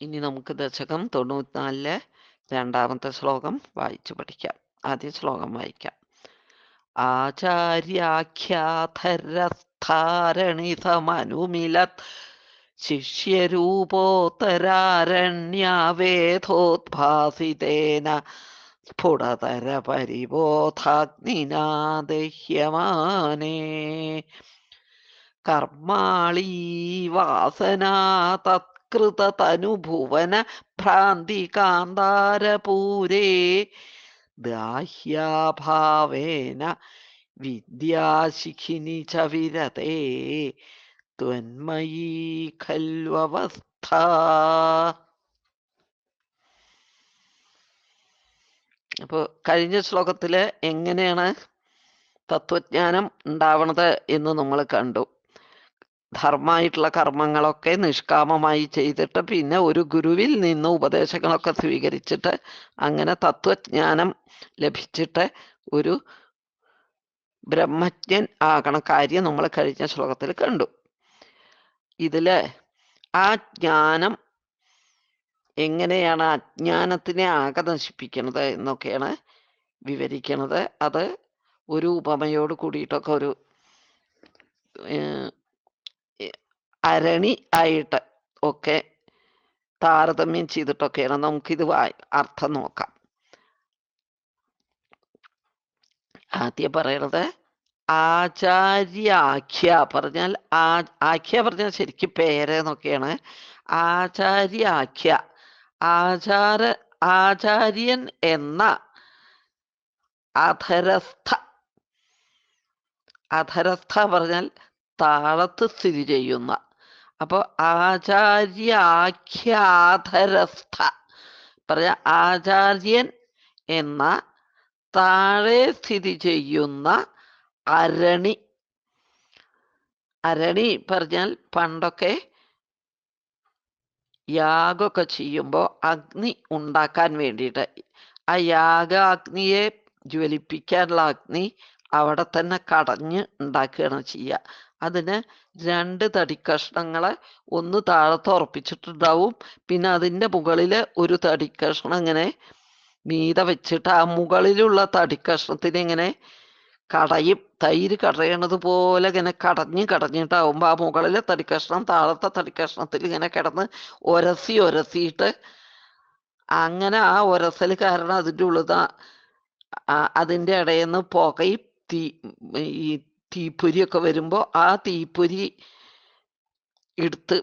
ഇനി നമുക്ക് ദശകം തൊണ്ണൂറ്റിനാലിലെ രണ്ടാമത്തെ ശ്ലോകം വായിച്ചു പഠിക്കാം. ആദ്യ ശ്ലോകം വായിക്കാം. ആചാര്യാഖ്യാധരസ്ഥാരണിതമനുമിലത് ശിഷ്യരൂപോത്തരാരണ്യാവേധോദ്ഭാസിതേന സ്ഫുടതര പരിബോധാഗ്നിനാദഹ്യമാനേ കർമാളീ വാസനാ തത്കൃതതനുഭുവന ഭ്രാന്തികാന്താരപൂരേ. ദാഹ്യാഭാവേന വിദ്യാശിഖിനി ച വിരതേ ത്വന്മയീ ഖൽവസ്ഥ അപ്പോൾ കഴിഞ്ഞ ശ്ലോകത്തിൽ എങ്ങനെയാണ് തത്വജ്ഞാനം ഉണ്ടാവണത് എന്ന് നമ്മൾ കണ്ടു. ധർമ്മമായിട്ടുള്ള കർമ്മങ്ങളൊക്കെ നിഷ്കാമമായി ചെയ്തിട്ട് പിന്നെ ഒരു ഗുരുവിൽ നിന്ന് ഉപദേശങ്ങളൊക്കെ സ്വീകരിച്ചിട്ട് അങ്ങനെ തത്വജ്ഞാനം ലഭിച്ചിട്ട് ഒരു ബ്രഹ്മജ്ഞൻ ആകണ കാര്യം നമ്മൾ കഴിഞ്ഞ ശ്ലോകത്തിൽ കണ്ടു. ഇതിൽ ആ ജ്ഞാനം എങ്ങനെയാണ് അജ്ഞാനത്തിനെ ആകെ എന്നൊക്കെയാണ് വിവരിക്കുന്നത് അത് ഒരു ഉപമയോട് കൂടിയിട്ടൊക്കെ ഒരു അരണി ആയിട്ട് ഒക്കെ താരതമ്യം ചെയ്തിട്ടൊക്കെയാണ് നമുക്കിത് വായി അർത്ഥം നോക്കാം. ആദ്യം പറയണത് ആചാര്യാഖ്യ പറഞ്ഞാൽ ആ ആഖ്യ പറഞ്ഞാൽ ശരിക്കും പേരെന്നൊക്കെയാണ് ആചാര്യാഖ്യ ആചാര ആചാര്യൻ എന്ന അധരസ്ഥ അധരസ്ഥ പറഞ്ഞാൽ താഴത്ത് സ്ഥിതി ചെയ്യുന്ന അപ്പോൾ ആചാര്യാഖ്യാധരസ്ഥ. പറഞ്ഞ ആചാര്യൻ എന്ന താഴെ സ്ഥിതി ചെയ്യുന്ന അരണി. അരണി പറഞ്ഞാൽ പണ്ടൊക്കെ യാഗമൊക്കെ ചെയ്യുമ്പോൾ അഗ്നി ഉണ്ടാക്കാൻ വേണ്ടിയിട്ട്. ആ യാഗ അഗ്നിയെ ജ്വലിപ്പിക്കാനുള്ള അഗ്നി അവിടെ തന്നെ കടഞ്ഞ് ഉണ്ടാക്കുകയാണ് ചെയ്യുക. അതിന് രണ്ട് തടി കഷ്ണങ്ങളെ ഒന്ന് താഴത്ത് ഉറപ്പിച്ചിട്ടുണ്ടാവും. പിന്നെ അതിന്റെ മുകളിൽ ഒരു തടി കഷ്ണം ഇങ്ങനെ മീത വെച്ചിട്ട് ആ മുകളിലുള്ള തടി കഷ്ണത്തിന് ഇങ്ങനെ കടയും തൈര് കടയണത് പോലെ ഇങ്ങനെ കടഞ്ഞ് കടഞ്ഞിട്ടാവുമ്പോൾ ആ മുകളിലെ തടി കഷ്ണം താഴത്തെ തടി കഷ്ണത്തിൽ ഇങ്ങനെ കിടന്ന് ഒരസി ഒരസിയിട്ട് അങ്ങനെ ആ ഒരസൽ കാരണം അതിന്റെ ഉള്ളിൽ അതിന്റെ ഇടയിൽ നിന്ന് പുകയും തീ ഈ തീപ്പൊരിയൊക്കെ വരുമ്പോൾ ആ തീപ്പൊരി എടുത്ത്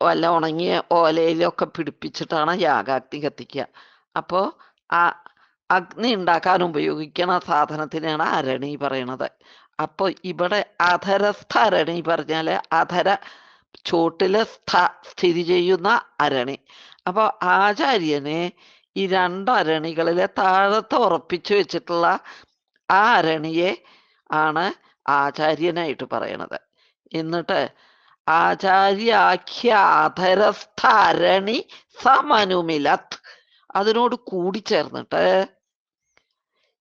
വല്ല ഉണങ്ങിയ ഓലയിലൊക്കെ പിടിപ്പിച്ചിട്ടാണ് യാഗാഗ്നി കത്തിക്കുക. അപ്പോൾ ആ അഗ്നി ഉണ്ടാക്കാൻ ഉപയോഗിക്കണ സാധനത്തിനാണ് അരണി പറയണത്. അപ്പോൾ ഇവിടെ അധരസ്ഥ അരണി പറഞ്ഞാൽ അധര ചോട്ടിൽ സ്ഥ സ്ഥിതി ചെയ്യുന്ന അരണി. അപ്പോൾ ആചാര്യനെ ഈ രണ്ട് അരണികളിലെ താഴത്ത് ഉറപ്പിച്ചു വെച്ചിട്ടുള്ള ആ അരണിയെ ആണ് ആചാര്യനായിട്ട് പറയണത്. എന്നിട്ട് ആചാര്യാഖ്യാധരസ്ഥ അരണി സമനുമിലത്. അതിനോട് കൂടിച്ചേർന്നിട്ട്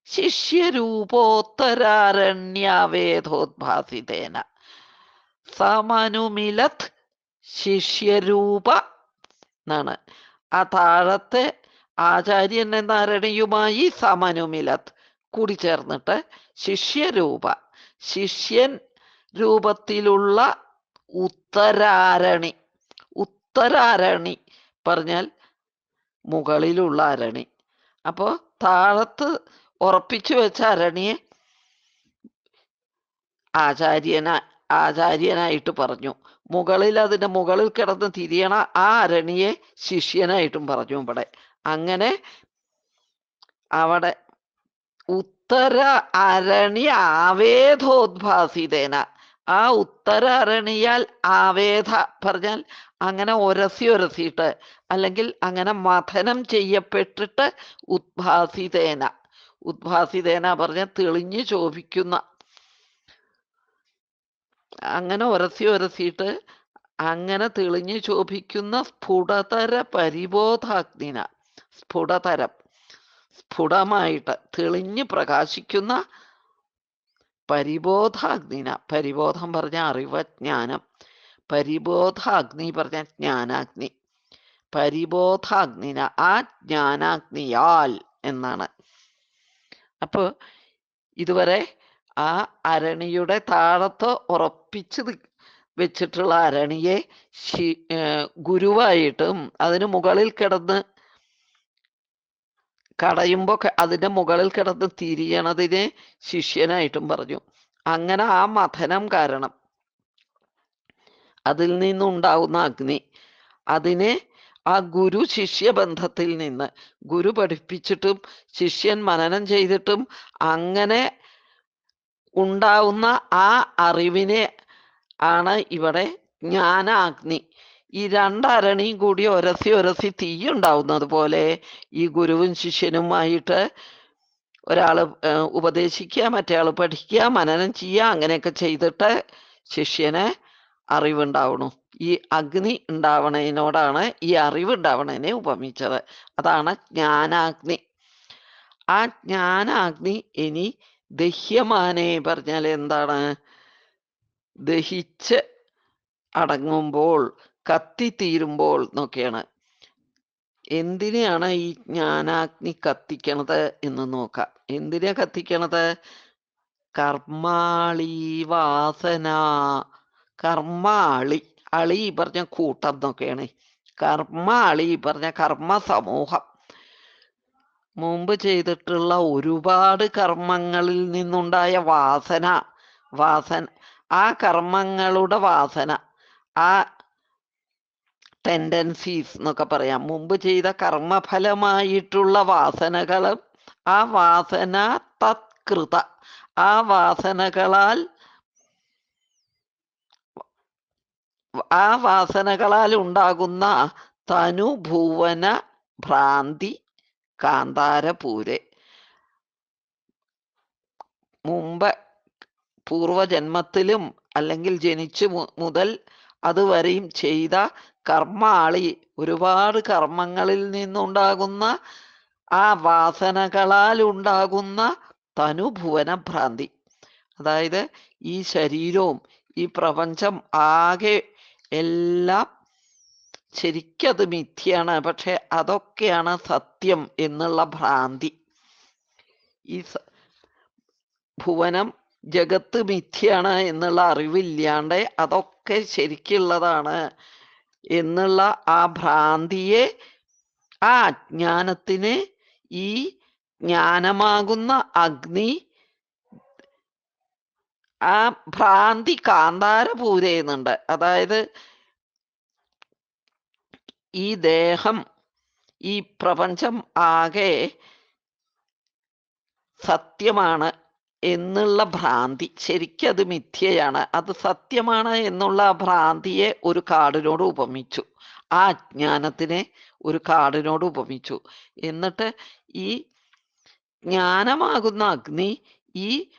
ശിഷ്യരൂപോത്തരാരണ്യാവേദോദ്ഭാസിതേന. സമനുമിലത് ശിഷ്യരൂപ എന്നാണ്. ആ താഴത്തെ ആചാര്യൻ എന്ന അരണിയുമായി സമനുമിലത് കൂടിച്ചേർന്നിട്ട് ശിഷ്യരൂപ. ശിഷ്യൻ രൂപത്തിലുള്ള ഉത്തരാരണി. ഉത്തരാരണി പറഞ്ഞാൽ മുകളിലുള്ള അരണി. അപ്പോ താഴത്ത് ഉറപ്പിച്ചു വെച്ച അരണിയെ ആചാര്യന ആചാര്യനായിട്ട് പറഞ്ഞു. മുകളിൽ അതിന്റെ മുകളിൽ കിടന്ന് തിരിയണ ആ അരണിയെ ശിഷ്യനായിട്ടും പറഞ്ഞു ഇവിടെ. അങ്ങനെ അവിടെ ഉത്തര അരണി ആവേദോദ്ഭാസിതേന. ആ ഉത്തര അരണിയാൽ ആവേദ പറഞ്ഞാൽ അങ്ങനെ ഒരസി ഒരസിയിട്ട് അല്ലെങ്കിൽ അങ്ങനെ മഥനം ചെയ്യപ്പെട്ടിട്ട് ഉദ്ഭാസിതേന. ഉദ്ഭാസിതേന പറഞ്ഞ തെളിഞ്ഞു ശോഭിക്കുന്ന. അങ്ങനെ ഒരസി ഒരസിയിട്ട് അങ്ങനെ തെളിഞ്ഞു ശോഭിക്കുന്ന സ്ഫുടതര പരിബോധാഗ്നിന. സ്ഫുടതരം. സ്ഫുടമായിട്ട് തെളിഞ്ഞു പ്രകാശിക്കുന്ന പരിബോധാഗ്നിന. പരിബോധം പറഞ്ഞ അറിവ് ജ്ഞാനം പരിബോധാഗ്നി പറഞ്ഞ ജ്ഞാനാഗ്നി. പരിബോധാഗ്നിന ആ ജ്ഞാനാഗ്നിയാൽ എന്നാണ്. അപ്പൊ ഇതുവരെ ആ അരണിയുടെ താഴത്ത് ഉറപ്പിച്ച് വെച്ചിട്ടുള്ള അരണിയെ ഗുരുവായിട്ടും അതിന് മുകളിൽ കിടന്ന് കടയുമ്പോ അതിന്റെ മുകളിൽ കിടന്ന് തിരിയണതിനെ ശിഷ്യനായിട്ടും പറഞ്ഞു. അങ്ങനെ ആ മഥനം കാരണം അതിൽ നിന്നുണ്ടാവുന്ന അഗ്നി അതിനെ ആ ഗുരു ശിഷ്യ ബന്ധത്തിൽ നിന്ന് ഗുരു പഠിപ്പിച്ചിട്ടും ശിഷ്യൻ മനനം ചെയ്തിട്ടും അങ്ങനെ ഉണ്ടാവുന്ന ആ അറിവിനെ ആണ് ഇവിടെ ജ്ഞാനാഗ്നി ഈ രണ്ടരണിയും കൂടി ഒരസി ഒരസി തീ ഉണ്ടാവുന്നത് പോലെ ഈ ഗുരുവും ശിഷ്യനുമായിട്ട് ഏർ ഉപദേശിക്കുക മറ്റേയാൾ പഠിക്കുക മനനം ചെയ്യുക അങ്ങനെയൊക്കെ ചെയ്തിട്ട് ശിഷ്യന് അറിവുണ്ടാവണു. ഈ അഗ്നി ഉണ്ടാവണതിനോടാണ് ഈ അറിവ് ഉണ്ടാവണതിനെ ഉപമിച്ചത്. അതാണ് ജ്ഞാനാഗ്നി. ആ ജ്ഞാനാഗ്നി ഇനി ദഹ്യമാനെ പറഞ്ഞാൽ എന്താണ് ദഹിച്ച് അടങ്ങുമ്പോൾ കത്തിത്തീരുമ്പോൾ നോക്കിയാണ്. എന്തിനെയാണ് ഈ ജ്ഞാനാഗ്നി കത്തിക്കണത് എന്ന് നോക്കാം. എന്തിനാ കത്തിക്കണത്? കർമാളി വാസന. കർമാളി. അളി പറഞ്ഞ കൂട്ടം എന്നൊക്കെയാണ് കർമാളി പറഞ്ഞ കർമ്മ സമൂഹം മുമ്പ് ചെയ്തിട്ടുള്ള ഒരുപാട് കർമ്മങ്ങളിൽ നിന്നുണ്ടായ വാസന. വാസന. ആ കർമ്മങ്ങളുടെ വാസന. ആ ടെൻഡൻസീസ് എന്നൊക്കെ പറയാം. മുമ്പ് ചെയ്ത കർമ്മഫലമായിട്ടുള്ള വാസനകളും ആ വാസന തത്കൃത. ആ വാസനകളാൽ ആ വാസനകളാൽ ഉണ്ടാകുന്ന തനുഭുവന ഭ്രാന്തി കാന്താരപൂരെ. മുമ്പ് പൂർവജന്മത്തിലും അല്ലെങ്കിൽ ജനിച്ചു മുതൽ അതുവരെയും ചെയ്ത കർമാളി ഒരുപാട് കർമ്മങ്ങളിൽ നിന്നുണ്ടാകുന്ന ആ വാസനകളാൽ ഉണ്ടാകുന്ന തനുഭുവന ഭ്രാന്തി. അതായത് ഈ ശരീരവും ഈ പ്രപഞ്ചം ആകെ എല്ലാം ശരിക്കത് മിഥ്യയാണ് പക്ഷെ അതൊക്കെയാണ് സത്യം എന്നുള്ള ഭ്രാന്തി. ഈ ഭുവനം ജഗത്ത് മിഥ്യയാണ് എന്നുള്ള അറിവില്ലാണ്ട് അതൊക്കെ ശരിക്കുള്ളതാണ്. എന്നുള്ള ആ ഭ്രാന്തിയെ ആ അജ്ഞാനത്തിന് ഈ ജ്ഞാനമാകുന്ന അഗ്നി ആ ഭ്രാന്തി കാന്താര പൂരയുന്നുണ്ട് അതായത് ഈ ദേഹം ഈ പ്രപഞ്ചം ആകെ സത്യമാണ്. എന്നുള്ള ഭ്രാന്തി. അത് മിഥ്യയാണ്. അത് സത്യമാണ് എന്നുള്ള ആ ഭ്രാന്തിയെ ഒരു കാടിനോട് ഉപമിച്ചു. ആ അജ്ഞാനത്തിനെ ഒരു കാടിനോട് ഉപമിച്ചു. എന്നിട്ട് ഈ ജ്ഞാനമാകുന്ന അഗ്നി ഈ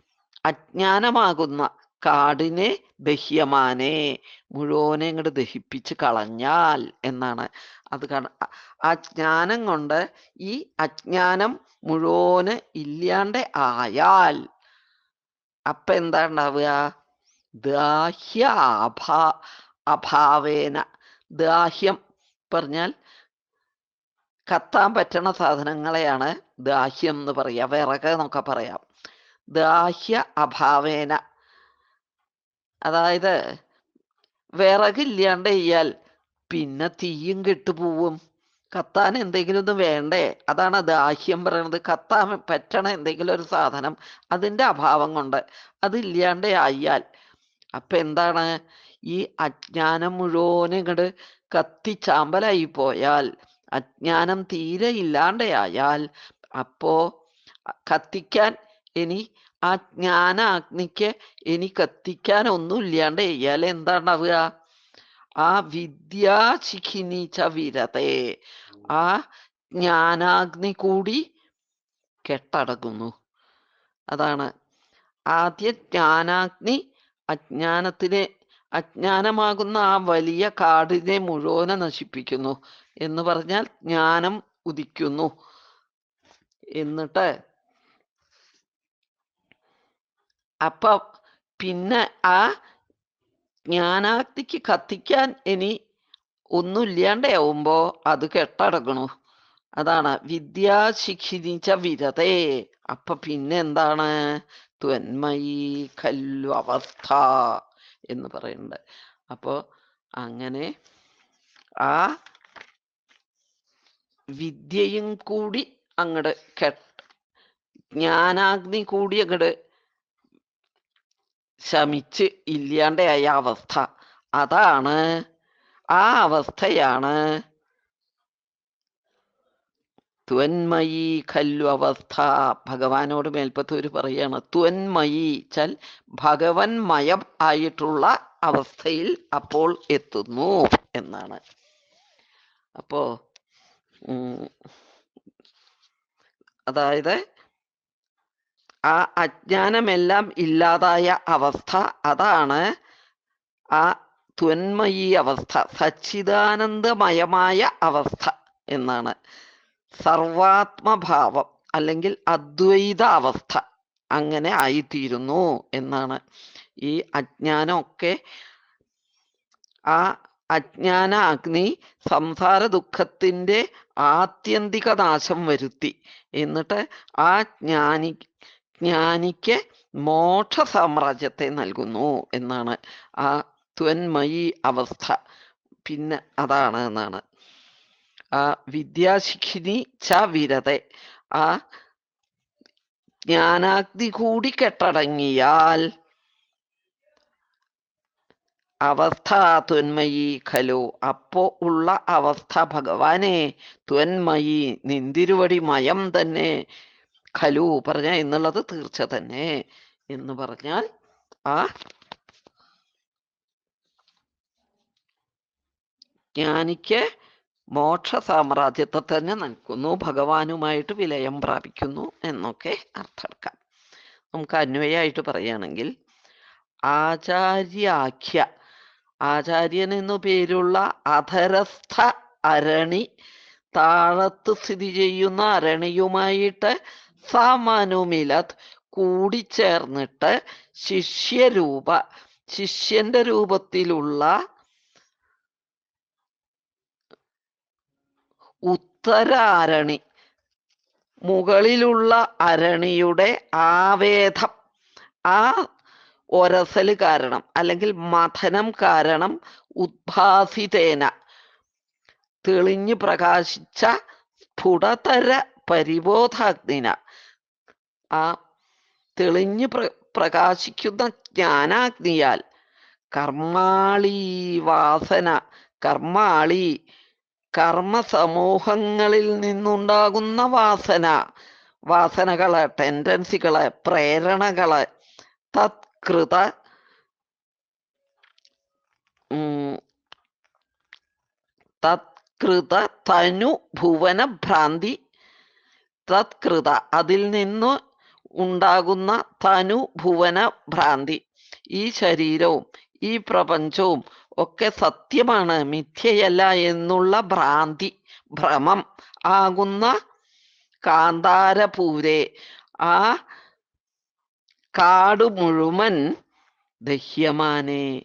അജ്ഞാനമാകുന്ന കാടിനെ ദഹ്യമാനെ. മുഴുവനെ ഇങ്ങോട്ട് ദഹിപ്പിച്ച് കളഞ്ഞാൽ എന്നാണ്. അത് ആ ജ്ഞാനം കൊണ്ട് ഈ അജ്ഞാനം മുഴുവൻ ഇല്ലാണ്ട് ആയാൽ അപ്പൊ എന്താ ഉണ്ടാവുക ദാഹ്യ അഭാ അഭാവേന. ദാഹ്യം പറഞ്ഞാൽ കത്താൻ പറ്റണ സാധനങ്ങളെയാണ് ദാഹ്യം എന്ന് പറയാ. വിറക് എന്നൊക്കെ പറയാം. ദാഹ്യ അഭാവേന. അതായത് വിറകില്ലാണ്ട് ചെയ്യാൽ പിന്നെ തീയും കെട്ടുപോവും. കത്താൻ എന്തെങ്കിലും ഒന്ന് വേണ്ടേ? അതാണ് ദാഹ്യം പറയണത്. കത്താൻ പറ്റണ എന്തെങ്കിലും ഒരു സാധനം അതിന്റെ അഭാവം കൊണ്ട് അതില്ലാണ്ട് ആയാൽ അപ്പൊ എന്താണ്? ഈ അജ്ഞാനം മുഴുവനും ഇങ്ങട് കത്തിച്ചാമ്പലായി പോയാൽ അജ്ഞാനം തീരെ ഇല്ലാണ്ടായാൽ അപ്പോ കത്തിക്കാൻ ഇനി ആ ജ്ഞാന അഗ്നിക്ക് ഇനി കത്തിക്കാൻ ഒന്നും ഇല്ലാണ്ട് ചെയ്യാൽ എന്താണ്ടാവുക ആ വിദ്യ ചിഖിനിച്ച വിരതെ ആ ജ്ഞാനാഗ്നി കൂടി കെട്ടടങ്ങുന്നു. അതാണ്. ആദ്യ ജ്ഞാനാഗ്നി അജ്ഞാനത്തിനെ അജ്ഞാനമാകുന്ന ആ വലിയ കാടിനെ മുഴുവനെ നശിപ്പിക്കുന്നു. എന്ന് പറഞ്ഞാൽ ജ്ഞാനം ഉദിക്കുന്നു. എന്നിട്ട് അപ്പൊ പിന്നെ ആ ജ്ഞാനാഗ്നിക്ക് കത്തിക്കാൻ ഇനി ഒന്നുമില്ലാണ്ടാവുമ്പോ അത് കെട്ടടങ്ങണു അതാണ് വിദ്യാശിഖിനിച്ച വിരതേ. അപ്പൊ പിന്നെ എന്താണ്? ത്വന്മയി കല്ലു അവസ്ഥ എന്ന് പറയുന്നത് അപ്പോ അങ്ങനെ ആ വിദ്യയും കൂടി അങ്ങട് കെ ജ്ഞാനാഗ്നി കൂടി അങ്ങട് ശമിച്ച് ഇല്ലാണ്ടായ അവസ്ഥ അതാണ് ആ അവസ്ഥയാണ്. ത്വന്മയി ഖല്ലു അവസ്ഥ ഭഗവാനോട് മേൽപ്പത്തൂര് പറയാണ്. ത്വന്മയി ചൽ ഭഗവൻ മയം ആയിട്ടുള്ള അവസ്ഥയിൽ അപ്പോൾ എത്തുന്നു എന്നാണ്. അപ്പോ അതായത് ആ അജ്ഞാനമെല്ലാം ഇല്ലാതായ അവസ്ഥ അതാണ് ആ ത്വന്മയി അവസ്ഥ സച്ചിദാനന്ദമയമായ അവസ്ഥ എന്നാണ്. സർവാത്മഭാവം അല്ലെങ്കിൽ അദ്വൈത അവസ്ഥ അങ്ങനെ ആയിത്തീരുന്നു എന്നാണ്. ഈ അജ്ഞാനമൊക്കെ ആ അജ്ഞാന അഗ്നി സംസാര ദുഃഖത്തിന്റെ ആത്യന്തിക നാശം വരുത്തി. എന്നിട്ട് ആ ജ്ഞാനി ജ്ഞാനിക്ക് മോക്ഷ സാമ്രാജ്യത്തെ നൽകുന്നു എന്നാണ് ആ ത്വന്മയി അവസ്ഥ. പിന്നെ അതാണ് എന്നാണ്. ആ വിദ്യാശിഖിനി ച വിരതെ. ആ ജ്ഞാനാഗ്നി കൂടി കെട്ടടങ്ങിയാൽ അവസ്ഥ ത്വന്മയി ഖലു. അപ്പോ ഉള്ള അവസ്ഥ ഭഗവാനെ ത്വന്മയി നിന്തിരുവടി മയം തന്നെ ഖലു പറഞ്ഞ എന്നുള്ളത് തീർച്ച തന്നെ എന്ന് പറഞ്ഞാൽ ആ ജ്ഞാനിക്ക് മോക്ഷ സാമ്രാജ്യത്തെ തന്നെ നൽകുന്നു ഭഗവാനുമായിട്ട് വിലയം പ്രാപിക്കുന്നു എന്നൊക്കെ അർത്ഥമെടുക്കാം നമുക്ക് അന്വയമായിട്ട് പറയുകയാണെങ്കിൽ ആചാര്യാഖ്യ ആചാര്യൻ എന്നു പേരുള്ള അധരസ്ഥ അരണി താഴത്ത് സ്ഥിതി ചെയ്യുന്ന അരണിയുമായിട്ട് സമനുമിലത് കൂടിച്ചേർന്നിട്ട് ശിഷ്യരൂപ ശിഷ്യന്റെ രൂപത്തിലുള്ള ഉത്തരാരണി മുകളിലുള്ള അരണിയുടെ ആവേദം. ആ ഒരസൽ കാരണം അല്ലെങ്കിൽ മഥനം കാരണം ഉദ്ഭാസിതേന. തെളിഞ്ഞു പ്രകാശിച്ച സ്ഫുടതര പരിബോധാഗ്നിന. ആ തെളിഞ്ഞു പ്ര പ്രകാശിക്കുന്ന ജ്ഞാനാഗ്നിയാൽ കർമാളി വാസന കർമാളി കർമ്മ സമൂഹങ്ങളിൽ നിന്നുണ്ടാകുന്ന വാസന വാസനകൾ ടെൻഡൻസികൾ പ്രേരണകൾ തത്കൃത തത്കൃത തനു ഭുവന ഭ്രാന്തി തത്കൃത അതിൽ നിന്ന് ഉണ്ടാകുന്ന തനു ഭുവന ഭ്രാന്തി. ഈ ശരീരവും ഈ പ്രപഞ്ചവും ഒക്കെ സത്യമാണ്. മിഥ്യയല്ല എന്നുള്ള ഭ്രാന്തി ഭ്രമം ആകുന്ന കാന്താരപൂരെ. ആ കാട് മുഴുവൻ ദഹ്യമാനെ.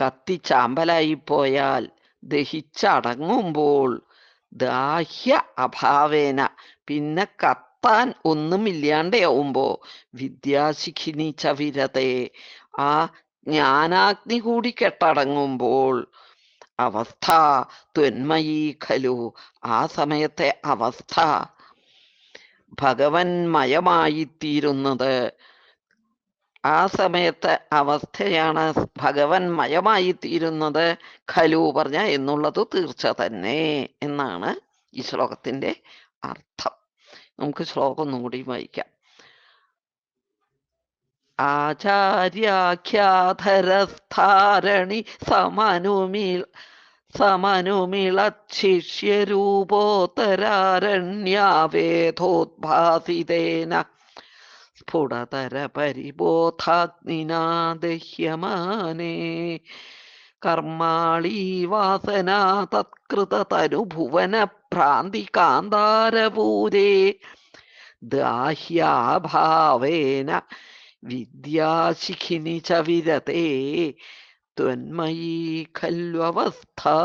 കത്തിച്ചാമ്പലായി പോയാൽ ദഹിച്ചടങ്ങുമ്പോൾ ദാഹ്യ അഭാവേന. പിന്നെ കത്താൻ ഒന്നുമില്ലാണ്ടാവുമ്പോ വിദ്യാശിഖിനി ചവിരതെ ആ ജ്ഞാനാഗ്നി കൂടി കെട്ടടങ്ങുമ്പോൾ അവസ്ഥ ത്വന്മയീ ഖലു ആ സമയത്തെ അവസ്ഥ ഭഗവന്മയമായിത്തീരുന്നത് ആ സമയത്തെ അവസ്ഥയാണ് ഭഗവന്മയമായിത്തീരുന്നത് ഖലു പറഞ്ഞ എന്നുള്ളത് തീർച്ച തന്നെ എന്നാണ് ഈ ശ്ലോകത്തിന്റെ അർത്ഥം. നമുക്ക് ശ്ലോകം ഒന്നുകൂടി വായിക്കാം. ആചാര്യാഖ്യാധരസ്ഥാരണി സമനുമിൽ സമനുമിളശിഷ്യരൂപോത്തരാരണ്യാവേധോദ്ഭാസിതേന സ്ഫുടതര പരിബോധാഗ്നിനാ ദഹ്യമാനേ കർമാളീ വാസന തത്കൃതതനുഭുവന ഭ്രാന്തി കാന്താരപൂരേ ദാഹ്യാഭാവേന വിദ്യാശിഖിനി ച വിരതേ ത്വന്മയീ ഖല്വവസ്ഥാ.